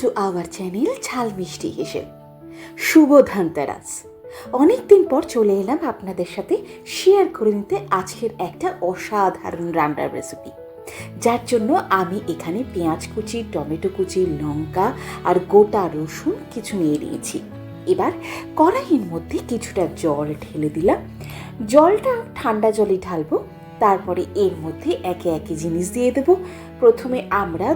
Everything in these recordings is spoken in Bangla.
টু আওয়ার চ্যানেল ঝাল মিষ্টি হিসেব শুভ ধনতেরাস অনেকদিন পর চলে এলাম আপনাদের সাথে শেয়ার করে নিতে আজকের একটা অসাধারণ রান্নার রেসিপি যার জন্য আমি এখানে পেঁয়াজ কুচি, টমেটো কুচি, লঙ্কা আর গোটা রসুন কিছু নিয়ে নিয়েছি। এবার কড়াইয়ের মধ্যে কিছুটা জল ঢেলে দিলাম। জলটা ঠান্ডা জলে ঢালবো। তারপরে এর মধ্যে একে একে জিনিস দিয়ে দেবো। প্রথমে আমরা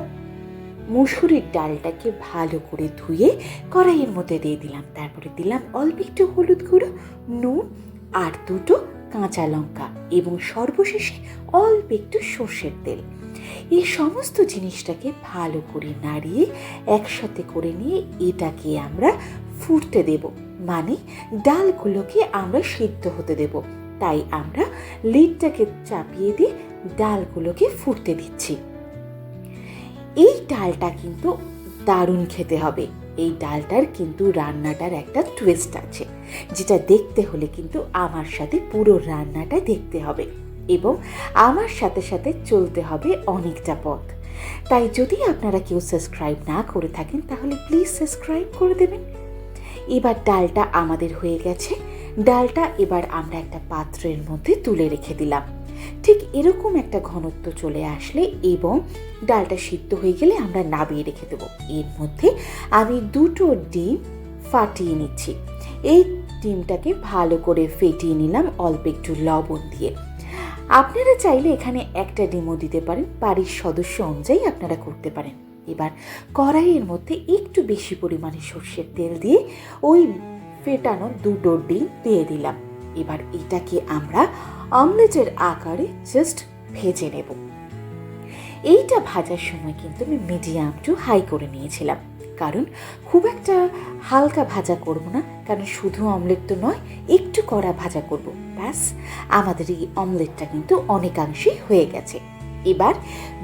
মুসুরির ডালটাকে ভালো করে ধুয়ে কড়াইয়ের মধ্যে দিয়ে দিলাম। তারপরে দিলাম অল্প একটু হলুদ গুঁড়ো, নুন আর দুটো কাঁচা লঙ্কা এবং সর্বশেষে অল্প একটু সর্ষের তেল। এই সমস্ত জিনিসটাকে ভালো করে নাড়িয়ে একসাথে করে নিয়ে এটাকে আমরা ফুটতে দেব। মানে ডালগুলোকে আমরা সিদ্ধ হতে দেব। তাই আমরা লিডটাকে চাপিয়ে দিয়ে ডালগুলোকে ফুটতে দিচ্ছি। এই ডালটা কিন্তু দারুণ খেতে হবে। এই ডালটার কিন্তু রান্নাটার একটা টুইস্ট আছে, যেটা দেখতে হলে কিন্তু আমার সাথে পুরো রান্নাটা দেখতে হবে এবং আমার সাথে সাথে চলতে হবে অনেকটা পথ। তাই যদি আপনারা কেউ সাবস্ক্রাইব না করে থাকেন, তাহলে প্লিজ সাবস্ক্রাইব করে দেবেন। এবার ডালটা আমাদের হয়ে গেছে। ডালটা এবার আমরা একটা পাত্রের মধ্যে তুলে রেখে দিলাম। ঠিক এরকম একটা ঘনত্ব চলে আসলে এবং ডালটা সিদ্ধ হয়ে গেলে আমরা নাবিয়ে রেখে দেবো। এর মধ্যে আমি দুটো ডিম ফাটিয়ে নিচ্ছি। এই ডিমটাকে ভালো করে ফেটিয়ে নিলাম অল্প একটু লবণ দিয়ে। আপনারা চাইলে এখানে একটা ডিমও দিতে পারেন, বাড়ির সদস্য অনুযায়ী আপনারা করতে পারেন। এবার কড়াইয়ের মধ্যে একটু বেশি পরিমাণে সর্ষের তেল দিয়ে ওই ফেটানো দুটো ডিম দিয়ে দিলাম। এবার এটাকে আমরা অমলেটের আকারে জাস্ট ভেজে নেব। এইটা ভাজার সময় কিন্তু আমি মিডিয়াম টু হাই করে নিয়েছিলাম। কারণ খুব একটা হালকা ভাজা করব না, কারণ শুধু অমলেট তো নয়, একটু কড়া ভাজা করব। ব্যাস, আমাদের এই অমলেটটা কিন্তু অনেকাংশেই হয়ে গেছে। এবার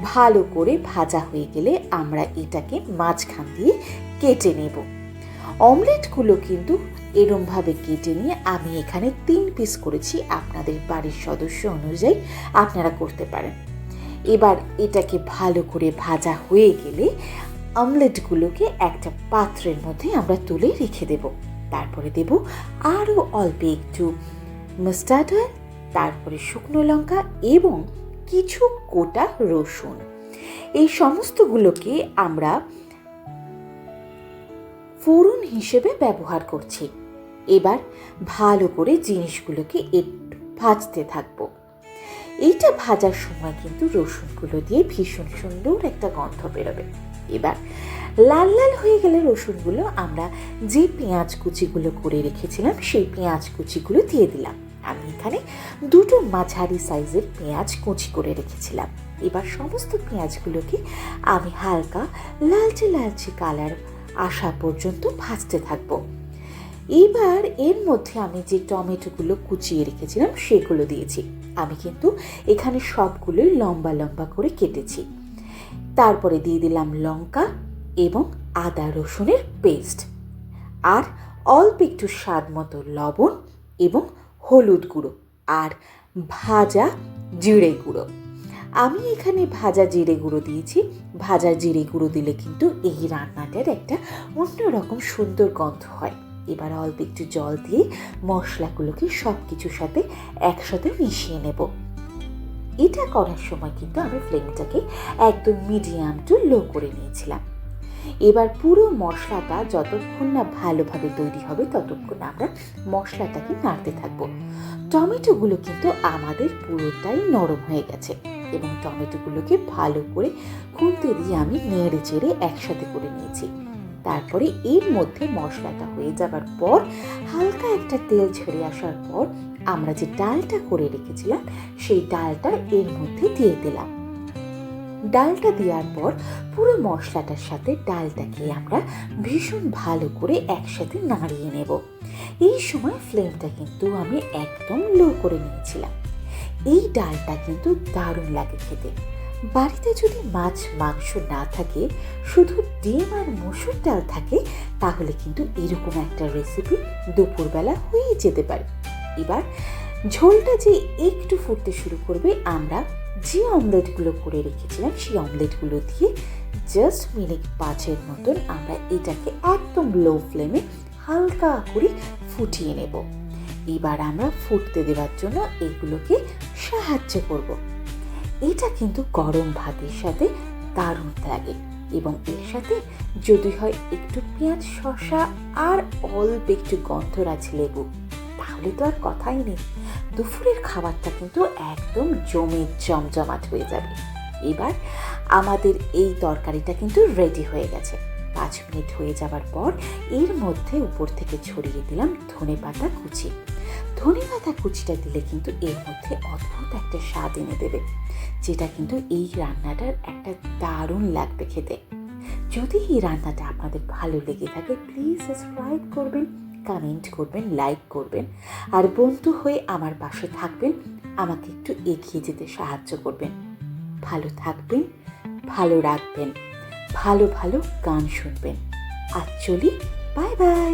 ভালো করে ভাজা হয়ে গেলে আমরা এটাকে মাঝখান দিয়ে কেটে নেব। অমলেটগুলো কিন্তু এরমভাবে কেটে নিয়ে আমি এখানে তিন পিস করেছি আপনাদের বাড়ির সদস্য অনুযায়ী আপনারা করতে পারেন। এবার এটাকে ভালো করে ভাজা হয়ে গেলে অমলেটগুলোকে একটা পাত্রের মধ্যে আমরা তুলে রেখে দেব। তারপরে দেব আরও অল্প একটু মাস্টার্ড অয়েল তারপরে শুকনো লঙ্কা এবং কিছু গোটা রসুন। এই সমস্তগুলোকে আমরা ফোড়ন হিসেবে ব্যবহার করছি। এবার ভালো করে জিনিসগুলোকে একটু ভাজতে থাকব। এইটা ভাজার সময় কিন্তু রসুনগুলো দিয়ে ভীষণ সুন্দর একটা গন্ধ বেরোবে। এবার লাল লাল হয়ে গেলে রসুনগুলো আমরা যে পেঁয়াজ কুচিগুলো করে রেখেছিলাম, সেই পেঁয়াজ কুচিগুলো দিয়ে দিলাম। আমি এখানে দুটো মাঝারি সাইজের পেঁয়াজ কুচি করে রেখেছিলাম। এবার সমস্ত পেঁয়াজগুলোকে আমি হালকা লালচে লালচে কালার আসা পর্যন্ত ভাজতে থাকব। এবার এর মধ্যে আমি যে টমেটোগুলো কুচিয়ে রেখেছিলাম, সেগুলো দিয়েছি। আমি কিন্তু এখানে সবগুলোই লম্বা লম্বা করে কেটেছি। তারপরে দিয়ে দিলাম লঙ্কা এবং আদা রসুনের পেস্ট। আর অল্প একটু স্বাদ মতো লবণ এবং হলুদ গুঁড়ো আর ভাজা জিরে গুঁড়ো। আমি এখানে ভাজা জিরে গুঁড়ো দিয়েছি। ভাজা জিরে গুঁড়ো দিলে কিন্তু এই রান্নাটার একটা অন্যরকম সুন্দর গন্ধ হয়। এবার অল্প একটু জল দিয়ে মশলাগুলোকে সব কিছুর সাথে একসাথে মিশিয়ে নেব। এটা করার সময় কিন্তু আমি ফ্লেমটাকে একদম মিডিয়াম টু লো করে নিয়েছিলাম। এবার পুরো মশলাটা যতক্ষণ না ভালোভাবে তৈরি হবে ততক্ষণ আমরা মশলাটাকে নাড়তে থাকব। টমেটোগুলো কিন্তু আমাদের পুরোটাই নরম হয়ে গেছে এবং টমেটোগুলোকে ভালো করে খুঁতে দিয়ে আমি নেড়ে চেড়ে একসাথে করে নিয়েছি। তারপরে এর মধ্যে মশলাটা হয়ে যাবার পর হালকা একটা তেল ছেড়ে আসার পর আমরা যে ডালটা করে রেখেছিলাম, সেই ডালটা এর মধ্যে দিয়ে দিলাম। ডালটা দেওয়ার পর পুরো মশলাটার সাথে ডালটাকে আমরা ভীষণ ভালো করে একসাথে নাড়িয়ে নেব। এই সময় ফ্লেমটা কিন্তু আমি একদম লো করে নিয়েছিলাম। এই ডালটা কিন্তু দারুণ লাগে খেতে। বাড়িতে যদি মাছ, মাংস না থাকে, শুধু ডিম আর মসুর ডাল থাকে, তাহলে কিন্তু এরকম একটা রেসিপি দুপুরবেলা হয়ে যেতে পারে। এবার ঝোলটা যে একটু ফুটতে শুরু করবে, আমরা যে অমলেটগুলো করে রেখেছিলাম, সেই অমলেটগুলো দিয়ে জাস্ট মিনিট পাঁচের মতন আমরা এটাকে একদম লো ফ্লেমে হালকা করে ফুটিয়ে নেব। এবার আমরা ফুটতে দেওয়ার জন্য এগুলোকে সাহায্য করব। এটা কিন্তু গরম ভাতের সাথে দারুণ লাগে এবং এর সাথে যদি হয় একটু পেঁয়াজ, শসা আর অল্প একটু গন্ধরাজ লেবু, তাহলে তো আর কথাই নেই। দুপুরের খাবারটা কিন্তু একদম জমে জমজমাট হয়ে যাবে। এবার আমাদের এই তরকারিটা কিন্তু রেডি হয়ে গেছে। পাঁচ মিনিট হয়ে যাবার পর এর মধ্যে উপর থেকে ছড়িয়ে দিলাম ধনে পাতা কুচি। ধনে পাতা কুচিটা দিলে কিন্তু এর মধ্যে অদ্ভুত একটা স্বাদ এনে দেবে, যেটা কিন্তু এই রান্নাটার একটা দারুণ লাগবে খেতে। যদি এই রান্নাটা আপনাদের ভালো লেগে থাকে প্লিজ সাবস্ক্রাইব করবেন কমেন্ট করবেন লাইক করবেন, আর বন্ধু হয়ে আমার পাশে থাকবেন, আমাকে একটু এগিয়ে যেতে সাহায্য করবেন। ভালো থাকবেন, ভালো রাখবেন, ভালো ভালো গান শুনবেন। আর চলি বাই বাই